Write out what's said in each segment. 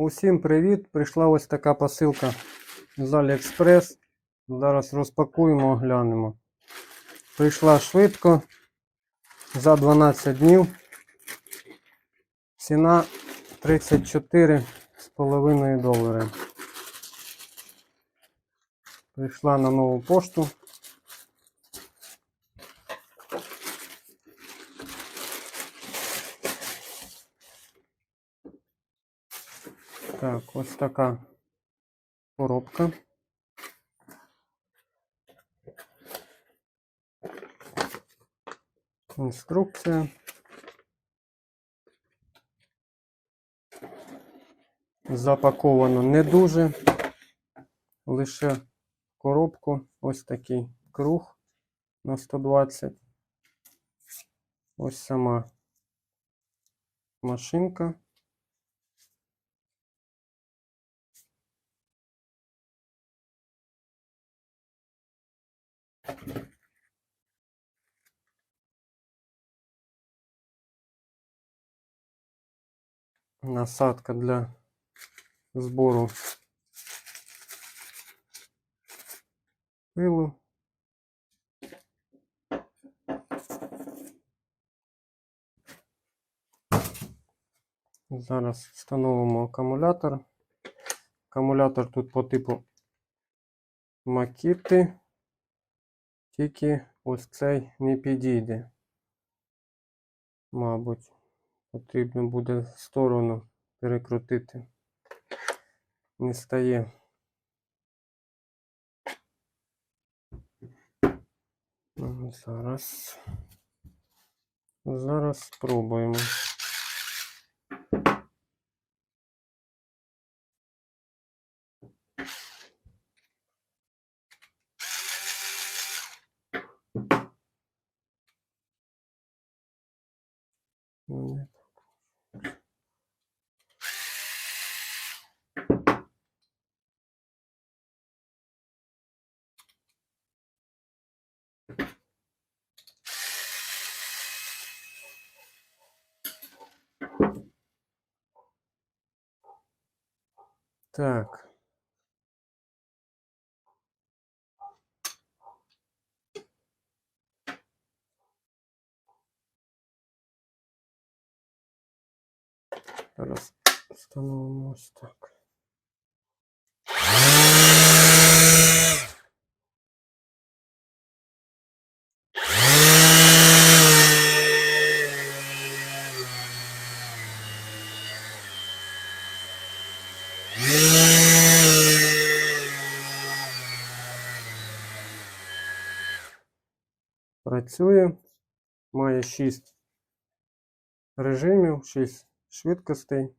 Усім привіт! Прийшла ось така посилка з Aliexpress. Зараз розпакуємо, оглянемо. Прийшла швидко за 12 днів. Ціна 34,5 долари. Прийшла на нову пошту. Так, ось така коробка. Інструкція. Запаковано не дуже. Лише коробку. Ось такий круг на 120. Ось сама машинка. Насадка для збору пилу. Зараз встановимо акумулятор. Акумулятор тут по типу Макіти, тільки ось цей не підійде. Мабуть. Потрібно буде сторону перекрутити. Не стає. Ну, Зараз. Зараз спробуємо. Ну, не Так. Раз встановимо ось так. Працює. Має 6 режимів, 6 швидкостей.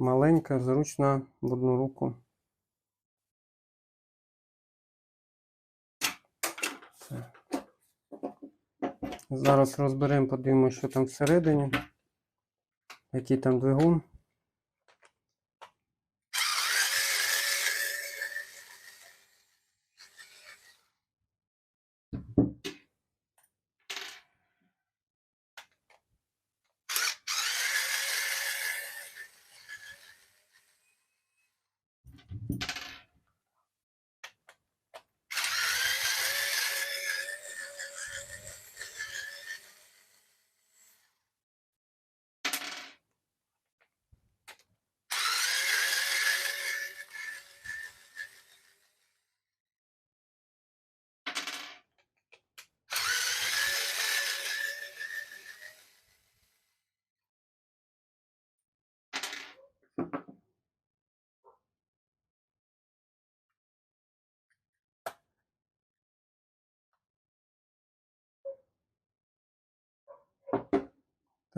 Маленька, зручна в одну руку. Все. Зараз розберемо, подивимося, що там всередині. Який там двигун.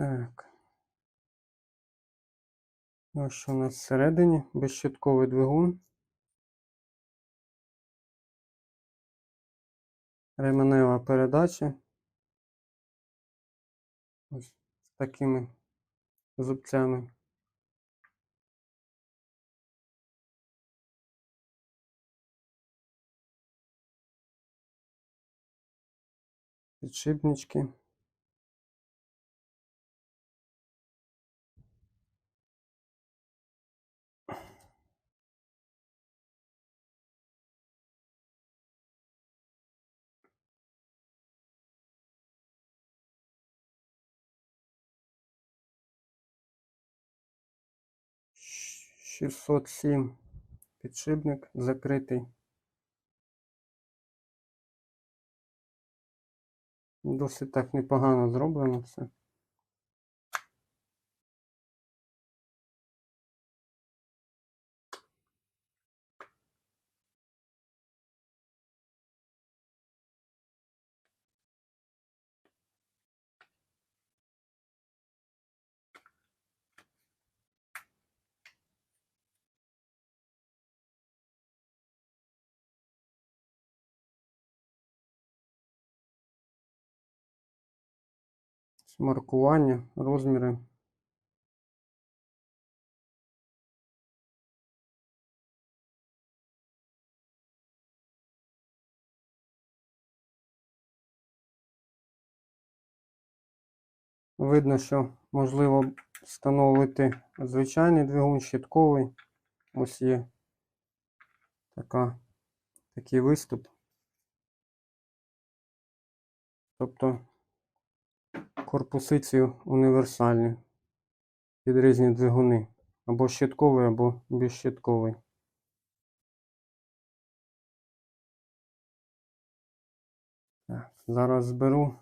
Так. Ось що у нас всередині безщитковий двигун. ременева передача. Ось з такими зубцями. Підшипнички. 607 підшипник закритий. Досить так непогано зроблено все. Маркування, розміри. Видно, що можливо встановити звичайний двигун щитковий. Ось є така, такий виступ. Тобто корпуси ці універсальні під різні двигуни. Або щитковий, або безщитковий. Так, зараз зберу.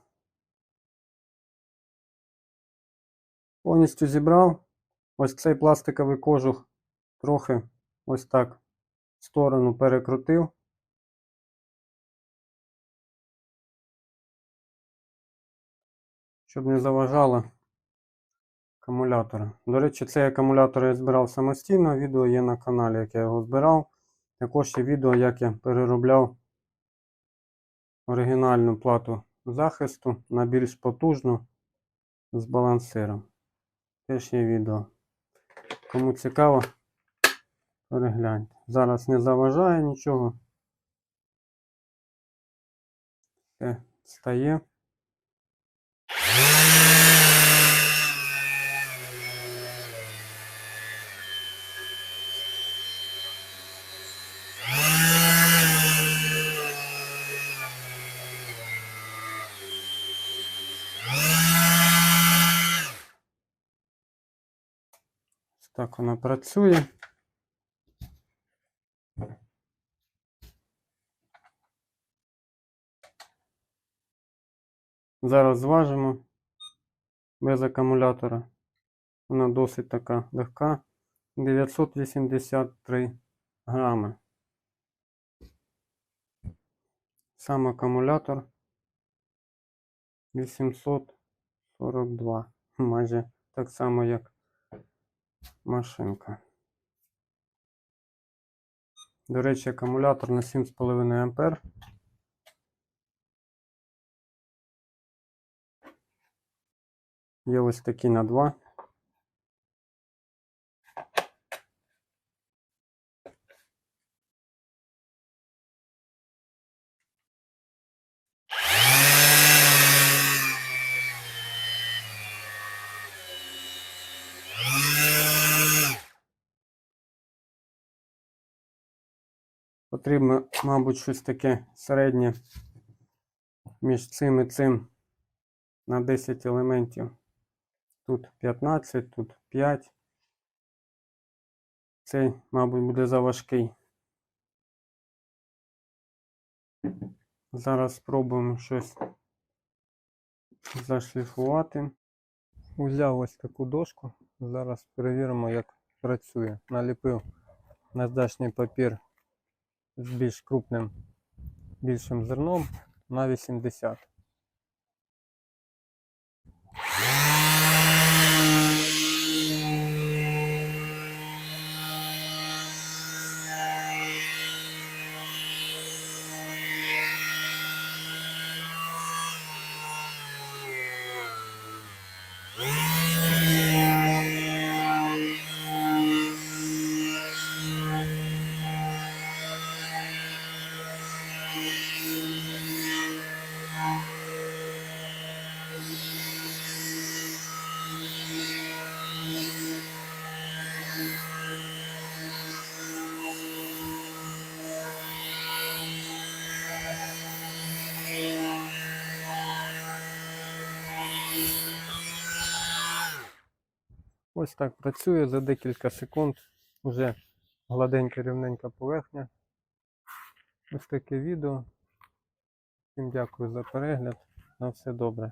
Повністю зібрав. Ось цей пластиковий кожух трохи ось так в сторону перекрутив. Щоб не заважало акумулятора. До речі, цей акумулятор я збирав самостійно. Відео є на каналі, як я його збирав. Також є відео, як я переробляв оригінальну плату захисту на більш потужну з балансиром. Теж є відео. Кому цікаво, перегляньте. Зараз не заважає нічого. Все стає. Так вона працює. Зараз зважимо без акумулятора. Вона досить така легка. 983 грами. Сам акумулятор 842. Майже так само, як машинка. До речі, акумулятор на 7,5 ампер. Є ось такі на 2. Потрібно, мабуть, щось таке середнє між цим і цим на 10 елементів. Тут 15, тут 5. Цей, мабуть, буде заважкий. Зараз спробуємо щось зашліфувати. Взяв ось таку дошку. Зараз перевіримо, як працює. Наліпив наждачний папір з більш крупним, більшим зерном на 80. Ось так працює за декілька секунд. Уже гладенька рівненька поверхня. Ось таке відео. Всім дякую за перегляд. На все добре.